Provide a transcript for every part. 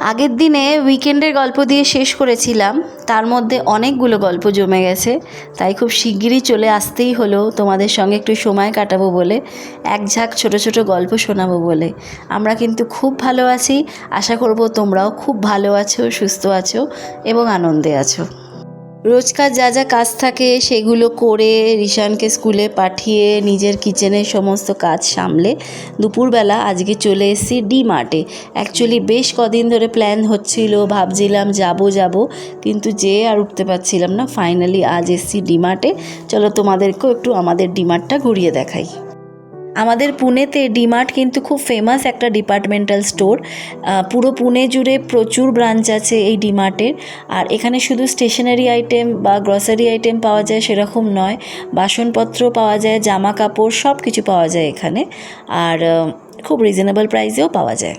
আগের দিনে উইকেন্ডের গল্প দিয়ে শেষ করেছিলাম। তার মধ্যে অনেকগুলো গল্প জমে গেছে। তাই খুব শিগগিরই চলে আসতেই হলো। তোমাদের সঙ্গে একটু সময় কাটাবো বলে, এক ঝাঁক ছোট ছোট গল্প শোনাবো বলে। আমরা কিন্তু খুব ভালো আছি। আশা করব তোমরাও খুব ভালো আছো, সুস্থ আছো এবং আনন্দে আছো। রোজকার যা যা কাজ থাকে সেগুলো করে রিশানকে স্কুলে পাঠিয়ে নিজের কিচেনের সমস্ত কাজ সামলে দুপুরবেলা আজকে চলে এসেছি ডি মার্টে অ্যাকচুয়ালি বেশ কদিন ধরে প্ল্যান হচ্ছিল, ভাবছিলাম যাব যাব, কিন্তু যে আর উঠতে পারছিলাম না। ফাইনালি আজ এসেছি ডি মার্টে চলো তোমাদেরকেও একটু আমাদের ডি মার্টটা ঘুরিয়ে দেখাই। আমাদের পুনেতে ডিমার্ট কিন্তু খুব ফেমাস একটা ডিপার্টমেন্টাল স্টোর পুরো পুনে জুড়ে প্রচুর ব্রাঞ্চ আছে এই ডিমার্টের আর এখানে শুধু স্টেশনারি আইটেম বা গ্রসারি আইটেম পাওয়া যায় সেরকম নয়, বাসনপত্র পাওয়া যায় জামা কাপড় সব কিছু পাওয়া যায় এখানে। আর খুব রিজনেবল প্রাইসেও পাওয়া যায়।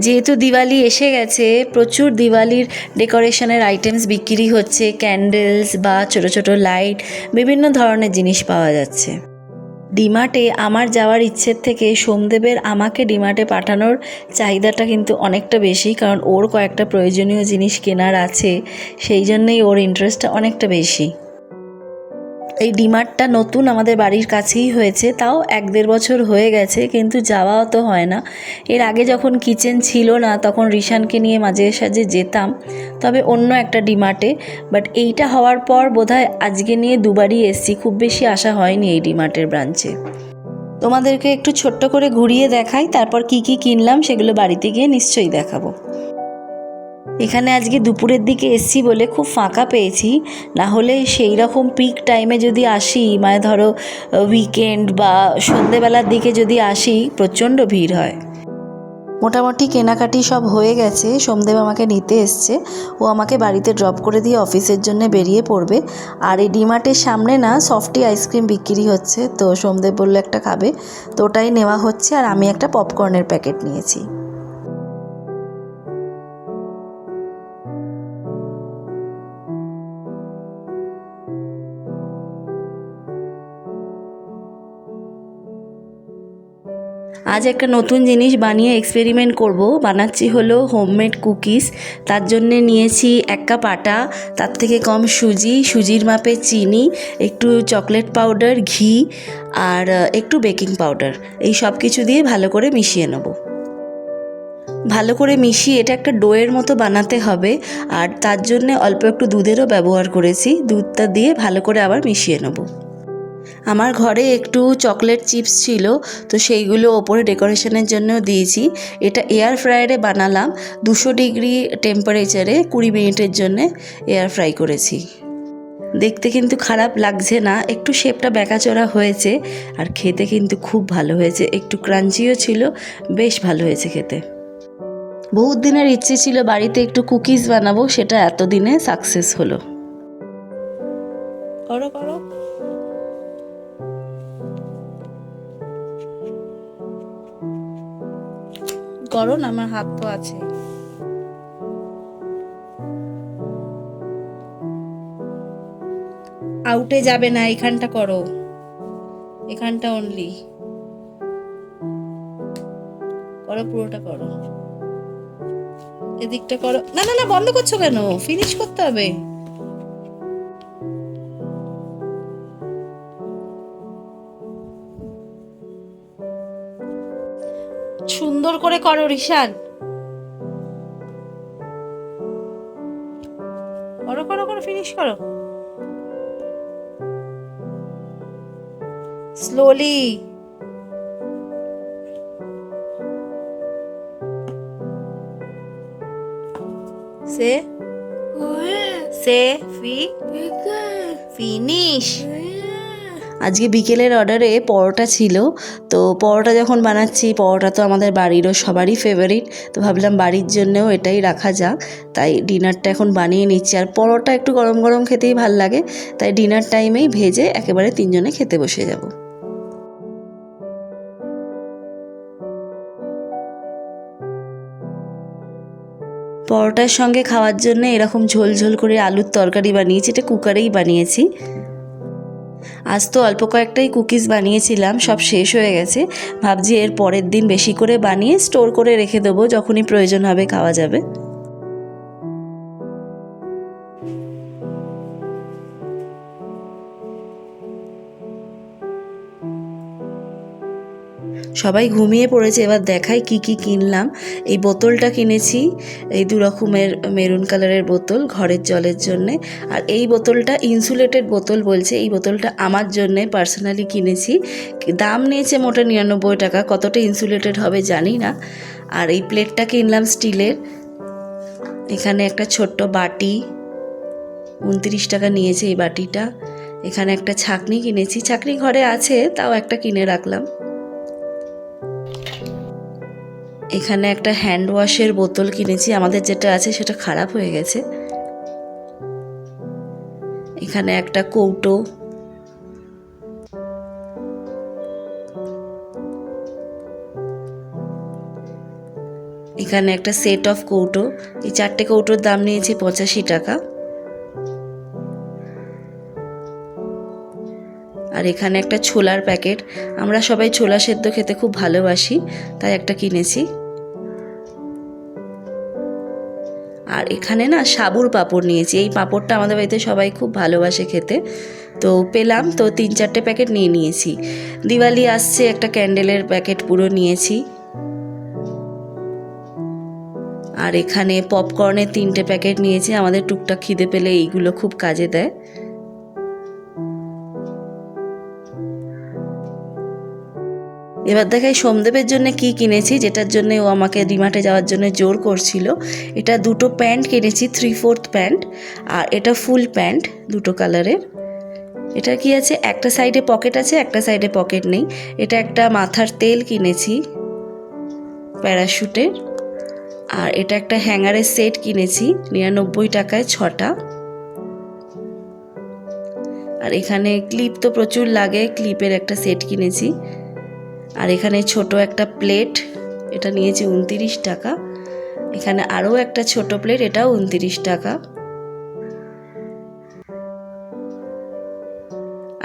যেহেতু দিওয়ালি এসে গেছে, প্রচুর দিওয়ালির ডেকোরেশনের আইটেমস বিক্রি হচ্ছে ক্যান্ডেলস বা ছোট ছোট লাইট বিভিন্ন ধরনের জিনিস পাওয়া যাচ্ছে। ডিমার্টে আমার যাওয়ার ইচ্ছের থেকে সোমদেবের আমাকে ডিমার্টে পাঠানোর চাহিদাটা কিন্তু অনেকটা বেশি, কারণ ওর কয়েকটা প্রয়োজনীয় জিনিস কেনার আছে, সেই জন্যেই ওর ইন্টারেস্টটা অনেকটা বেশি। এই ডিমার্টটা নতুন আমাদের বাড়ির কাছেই হয়েছে, তাও এক দেড় বছর হয়ে গেছে, কিন্তু যাওয়াও তো হয় না। এর আগে যখন কিচেন ছিল না, তখন রিশানকে নিয়ে মাঝে সাঝে যেতাম, তবে অন্য একটা ডিমার্টে। বাট এইটা হওয়ার পর বোধহয় আজকে নিয়ে দুবারই এসছি, খুব বেশি আসা হয়নি এই ডিমার্টের ব্রাঞ্চে। তোমাদেরকে একটু ছোট্ট করে ঘুরিয়ে দেখাই, তারপর কি কি কিনলাম সেগুলো বাড়িতে গিয়ে নিশ্চয়ই দেখাবো। এখানে আজকে দুপুরের দিকে এসছি বলে খুব ফাঁকা পেয়েছি। না হলে সেই রকম পিক টাইমে যদি আসি মানে ধরো উইকেন্ড বা সন্ধেবেলার দিকে যদি আসি, প্রচণ্ড ভিড় হয়। মোটামুটি কেনাকাটি সব হয়ে গেছে। সোমদেব আমাকে নিতে এসছে। ও আমাকে বাড়িতে ড্রপ করে দিয়ে অফিসের জন্য বেরিয়ে পড়বে। আর এই ডিমার্টের সামনে না সফটি আইসক্রিম বিক্রি হচ্ছে। তো সোমদেব বলল, একটা খাবে। তো ওটাই নেওয়া হচ্ছে। আর আমি একটা পপকর্নের প্যাকেট নিয়েছি। আজ একটা নতুন জিনিস বানিয়ে এক্সপেরিমেন্ট করব। বানাচ্ছি হলো হোমমেড কুকিজ তার জন্যে নিয়েছি এক কাপ আটা, তার থেকে কম সুজি, সুজির মাপে চিনি, একটু চকলেট পাউডার ঘি আর একটু বেকিং পাউডার এই সব কিছু দিয়ে ভালো করে মিশিয়ে নেব। ভালো করে মিশিয়ে এটা একটা ডোয়ের মতো বানাতে হবে। আর তার জন্যে অল্প একটু দুধেরও ব্যবহার করেছি। দুধটা দিয়ে ভালো করে আবার মিশিয়ে নেব। আমার ঘরে একটু চকলেট চিপস ছিল, তো সেইগুলো ওপরে ডেকোরেশনের জন্যও দিয়েছি। এটা এয়ার ফ্রায়ারে বানালাম, দুশো ডিগ্রি টেম্পারেচারে কুড়ি মিনিটের জন্যে এয়ার ফ্রাই করেছি। দেখতে কিন্তু খারাপ লাগছে না, একটু শেপটা ব্যাকাচোরা হয়েছে, আর খেতে কিন্তু খুব ভালো হয়েছে, একটু ক্রাঞ্চিও ছিল, বেশ ভালো হয়েছে খেতে। বহুত দিনের ইচ্ছে ছিল বাড়িতে একটু কুকিজ বানাবো, সেটা এতদিনে সাকসেস হলো। করো করো করো না আমার হাত তো আছে। আউটে যাবে না, এখানটা করো। এখানটা অনলি করো, পুরোটা করো। এদিকটা করো। না না না, বন্ধ করছ কেন? ফিনিশ করতে হবে। সুন্দর করে করো রিশান। করো করো করো ফিনিশ করো। স্লোলি সে? সে ফি? ফিনিশ আজকে বিকেলের অর্ডারে পরোটা ছিল। তো পরোটা যখন বানাচ্ছি, পরোটা তো আমাদের বাড়িরও সবারই ফেভারিট তো ভাবলাম বাড়ির জন্যও এটাই রাখা যাক। তাই ডিনারটা এখন বানিয়ে নিচ্ছি। আর পরোটা একটু গরম গরম খেতেই ভালো লাগে। তাই ডিনার টাইমেই ভেজে একেবারে তিনজনে খেতে বসে যাব। পরোটার সঙ্গে খাওয়ার জন্য এরকম ঝোল ঝোল করে আলুর তরকারি বানিয়েছি। এটা কুকারেই বানিয়েছি। আজ তো অল্প কয়েকটাই কুকিজ বানিয়েছিলাম, সব শেষ হয়ে গেছে। ভাবছি এর পরের দিন বেশি করে বানিয়ে স্টোর করে রেখে দেবো, যখনই প্রয়োজন হবে খাওয়া যাবে। সবাই ঘুমিয়ে পড়েছে, এবার দেখাই কি কি কিনলাম। এই বোতলটা কিনেছি, এই দু রকমের মেরুন কালারের বোতল ঘরের জলের জন্যে। আর এই বোতলটা ইনসুলেটেড বোতল বলছে, এই বোতলটা আমার জন্যে পার্সোনালি কিনেছি। দাম নিয়েছে মোটা নিরানব্বই টাকা, কতটা ইনসুলেটেড হবে জানি না। আর এই প্লেটটা কিনলাম স্টিলের, এখানে একটা ছোট্ট বাটি, উনত্রিশ টাকা নিয়েছে এই বাটিটা। এখানে একটা ছাকনি কিনেছি, ছাকনি ঘরে আছে, তাও একটা কিনে রাখলাম। এখানে একটা হ্যান্ড ওয়াশের বোতল কিনেছি। আমাদের যেটা আছে সেটা খারাপ হয়ে গেছে। এখানে একটা কৌটো। এখানে একটা সেট অফ কৌটো। এই চারটে কৌটোর দাম নিয়েছি পঁচাশি টাকা। আর এখানে একটা ছোলার প্যাকেট। আমরা সবাই ছোলা সেদ্ধ খেতে খুব ভালোবাসি, তাই একটা কিনেছি। আর এখানে না সাবুর পাঁপড় নিয়েছি। এই পাঁপড়টা আমাদের বাড়িতে সবাই খুব ভালোবাসে খেতে। তো পেলাম, তো তিন চারটে প্যাকেট নিয়ে নিয়েছি। দিওয়ালি আসছে, একটা ক্যান্ডেলের প্যাকেট পুরো নিয়েছি। আর এখানে পপকর্নের তিনটে প্যাকেট নিয়েছি। আমাদের টুকটাক খিদে পেলে এইগুলো খুব কাজে দেয়। এবার দেখাই সোমদেবের জন্য কি কিনেছি, যেটার জন্য ও আমাকে ডিমার্টে যাওয়ার জন্য জোর করছিল। এটা দুটো প্যান্ট কিনেছি থ্রি ফোর্থ প্যান্ট, আর এটা ফুল প্যান্ট দুটো কালারের। এটা কি আছে? একটা সাইডে পকেট আছে, একটা সাইডে পকেট নেই। এটা একটা মাথার তেল কিনেছি প্যারাশুটের আর এটা একটা হ্যাঙ্গারের সেট কিনেছি, নিরানব্বই টাকায় ছটা। আর এখানে ক্লিপ তো প্রচুর লাগে ক্লিপের একটা সেট কিনেছি। আর এখানে ছোট একটা প্লেট, এটা নিয়েছি উনতিরিশ টাকা। এখানে আরও একটা ছোট প্লেট, এটাও উনতিরিশ টাকা।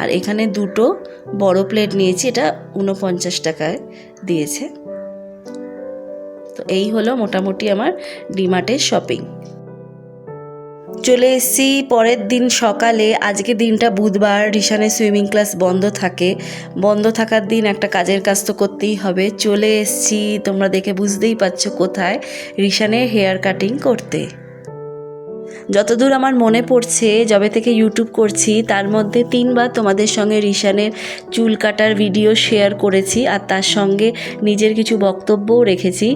আর এখানে দুটো বড় প্লেট নিয়েছি, এটা উনপঞ্চাশ টাকায় দিয়েছে। তো এই হলো মোটামুটি আমার ডিমার্টের শপিং। চলে এসেছি। পরের দিন সকালে, আজকে দিনটা বুধবার, রিশানের সুইমিং ক্লাস বন্ধ থাকে। বন্ধ থাকার দিন একটা কাজের কাজ তো করতেই হবে। চলে এসেছি, তোমরা দেখে বুঝতেই পারছ কোথায় রিশানের হেয়ার কাটিং করতে। যতদূর আমার মনে পড়ছে, যবে থেকে ইউটিউব করছি, তার মধ্যে তিনবার তোমাদের সঙ্গে রিশানের চুল কাটার ভিডিও শেয়ার করেছি আর তার সঙ্গে নিজের কিছু বক্তব্যও রেখেছি।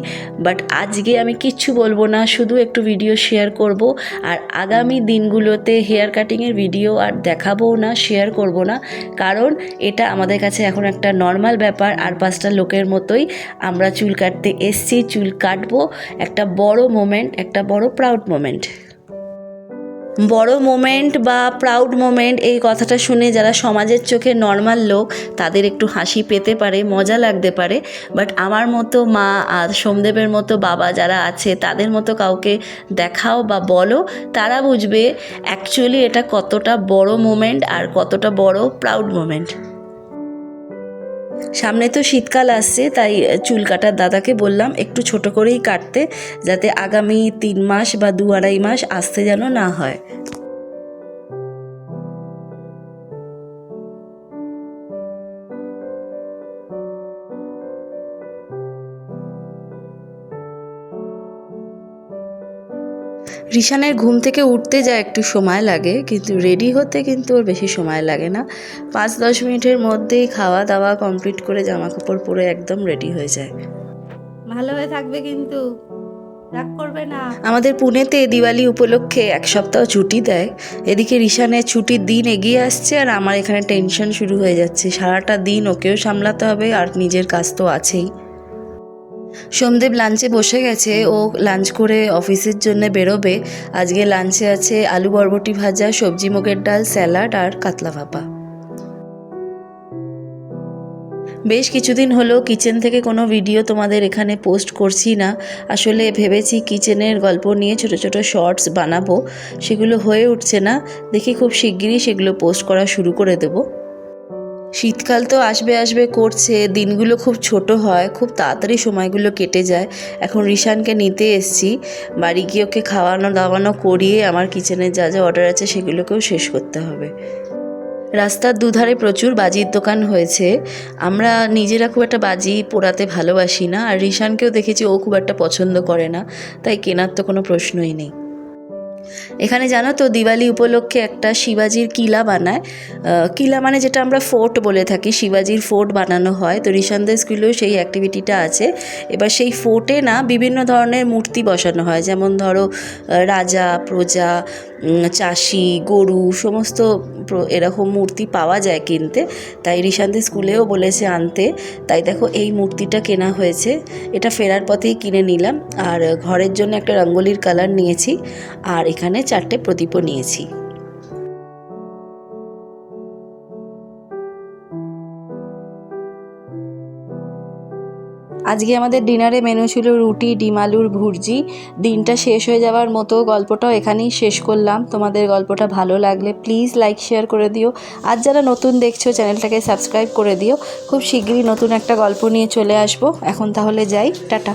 বাট আজকে আমি কিচ্ছু বলব না, শুধু একটু ভিডিও শেয়ার করব আর আগামী দিনগুলোতে হেয়ার কাটিংয়ের ভিডিও আর দেখাবও না শেয়ার করব না। কারণ এটা আমাদের কাছে এখন একটা নর্মাল ব্যাপার, আর পাঁচটা লোকের মতোই আমরা চুল কাটতে এসছি, চুল কাটবো। একটা বড় মোমেন্ট একটা বড় প্রাউড মোমেন্ট বড় মোমেন্ট বা প্রাউড মোমেন্ট এই কথাটা শুনে যারা সমাজের চোখে নর্মাল লোক, তাদের একটু হাসি পেতে পারে, মজা লাগতে পারে। বাট আমার মতো মা আর সোমদেবের মতো বাবা যারা আছে, তাদের মতো কাউকে দেখাও বা বলো, তারা বুঝবে অ্যাকচুয়ালি এটা কতটা বড় মোমেন্ট আর কতটা বড় প্রাউড মোমেন্ট সামনে তো শীতকাল আসছে, তাই চুল কাটার দাদাকে বললাম একটু ছোট করেই কাটতে, যাতে আগামী তিন মাস বা দু আড়াই মাস আসতে যেন না হয়। রিশানের ঘুম থেকে উঠতে যা একটু সময় লাগে কিন্তু রেডি হতে কিন্তু ওর বেশি সময় লাগে না। পাঁচ দশ মিনিটের মধ্যেই খাওয়া দাওয়া কমপ্লিট করে জামা কাপড় পরে একদম রেডি হয়ে যায়। ভালো হয়ে থাকবে কিন্তু। রাগ করবে না। আমাদের পুনেতে দিওয়ালি উপলক্ষে এক সপ্তাহ ছুটি দেয়। এদিকে রিশানের ছুটির দিন এগিয়ে আসছে আর আমার এখানে টেনশন শুরু হয়ে যাচ্ছে। সারাটা দিন ওকেও সামলাতে হবে আর নিজের কাজ তো আছেই। সোমদেব লাঞ্চে বসে গেছে। ও লাঞ্চ করে অফিসের জন্য বেরোবে। আজকে লাঞ্চে আছে আলু বরবটি ভাজা, সবজি মুগের ডাল, স্যালাড আর কাতলা ভাপা। বেশ কিছুদিন হলো কিচেন থেকে কোনো ভিডিও তোমাদের এখানে পোস্ট করছি না। আসলে ভেবেছি কিচেনের গল্প নিয়ে ছোট ছোট শর্টস বানাবো। সেগুলো হয়ে উঠছে না। দেখি খুব শিগগিরই সেগুলো পোস্ট করা শুরু করে দেবো। শীতকাল তো আসবে আসবে করছে, দিনগুলো খুব ছোট হয়, খুব তাড়াতাড়ি সময়গুলো কেটে যায়। এখন রিশানকে নিতে এসছি, বাড়ি গিয়ে ওকে খাওয়ানো দাওয়ানো করিয়ে আমার কিচেনে যা যা অর্ডার আছে সেগুলোকেও শেষ করতে হবে। রাস্তার দুধারে প্রচুর বাজির দোকান হয়েছে, আমরা নিজেরা খুব একটা বাজি পোড়াতে ভালোবাসি না, আর রিশানকেও দেখেছি ও খুব একটা পছন্দ করে না, তাই কেনার তো কোনো প্রশ্নই নেই। এখানে জানো তো দিওয়ালি উপলক্ষে একটা শিবাজির কিলা বানায়। কিলা মানে যেটা আমরা ফোর্ট বলে থাকি, শিবাজির ফোর্ট বানানো হয়। তো নিঃসন্দেহ স্কুলেও সেই অ্যাক্টিভিটিটা আছে। এবার সেই ফোর্টে না বিভিন্ন ধরনের মূর্তি বসানো হয়। যেমন ধরো রাজা, প্রজা চাষি, গরু, সমস্ত এরকম মূর্তি পাওয়া যায় কিনতে। তাই রিশান্তি স্কুলেও বলেছে আনতে। তাই দেখো এই মূর্তিটা কেনা হয়েছে। এটা ফেরার পথেই কিনে নিলাম। আর ঘরের জন্য একটা রঙ্গোলির কালার নিয়েছি। আর এখানে চারটে প্রদীপও নিয়েছি। আজকে আমাদের ডিনারে মেনু ছিল রুটি, ডিম, আলুর ভুর্জি। দিনটা শেষ হয়ে যাওয়ার মতো গল্পটাও এখানেই শেষ করলাম। তোমাদের গল্পটা ভালো লাগলে প্লিজ লাইক শেয়ার করে দিও। আর যারা নতুন দেখছ, চ্যানেলটাকে সাবস্ক্রাইব করে দিও। খুব শীঘ্রই নতুন একটা গল্প নিয়ে চলে আসব। এখন তাহলে যাই। টাটা।